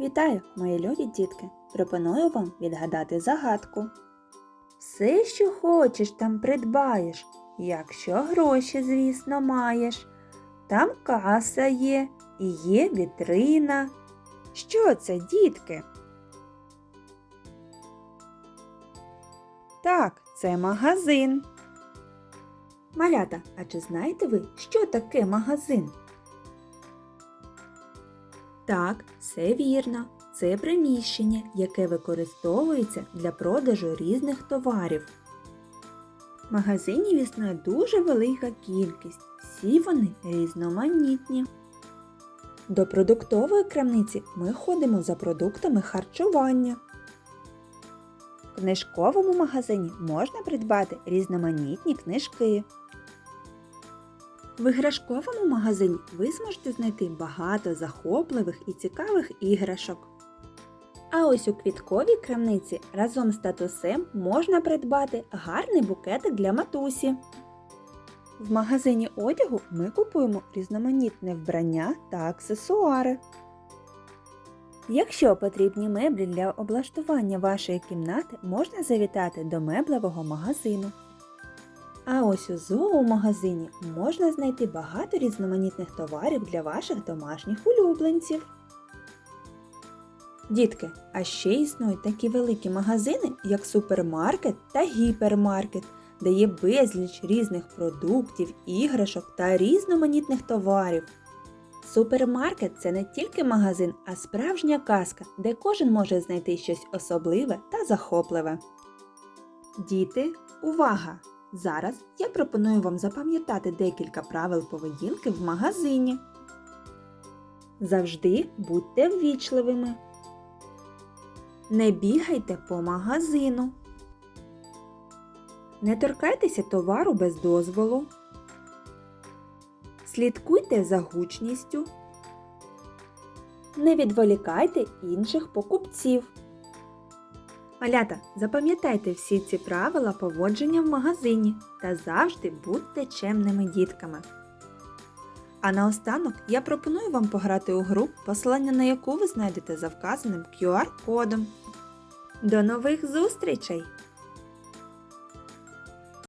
Вітаю, мої любі дітки! Пропоную вам відгадати загадку. Все, що хочеш, там придбаєш, якщо гроші, звісно, маєш. Там каса є і є вітрина. Що це, дітки? Так, це магазин. Малята, а чи знаєте ви, що таке магазин? Так, все вірно. Це приміщення, яке використовується для продажу різних товарів. Магазинів існує дуже велика кількість, всі вони різноманітні. До продуктової крамниці ми ходимо за продуктами харчування. В книжковому магазині можна придбати різноманітні книжки. В іграшковому магазині ви зможете знайти багато захопливих і цікавих іграшок. А ось у квітковій крамниці разом з татусем можна придбати гарний букетик для матусі. В магазині одягу ми купуємо різноманітне вбрання та аксесуари. Якщо потрібні меблі для облаштування вашої кімнати, можна завітати до меблевого магазину. А ось у зоомагазині можна знайти багато різноманітних товарів для ваших домашніх улюбленців. Дітки, а ще існують такі великі магазини, як супермаркет та гіпермаркет, де є безліч різних продуктів, іграшок та різноманітних товарів. Супермаркет це не тільки магазин, а справжня казка, де кожен може знайти щось особливе та захопливе. Діти, увага! Зараз я пропоную вам запам'ятати декілька правил поведінки в магазині. Завжди будьте ввічливими. Не бігайте по магазину. Не торкайтеся товару без дозволу. Слідкуйте за гучністю. Не відволікайте інших покупців. Малята, запам'ятайте всі ці правила поводження в магазині та завжди будьте чемними дітками. А наостанок я пропоную вам пограти у гру, посилання на яку ви знайдете за вказаним QR-кодом. До нових зустрічей!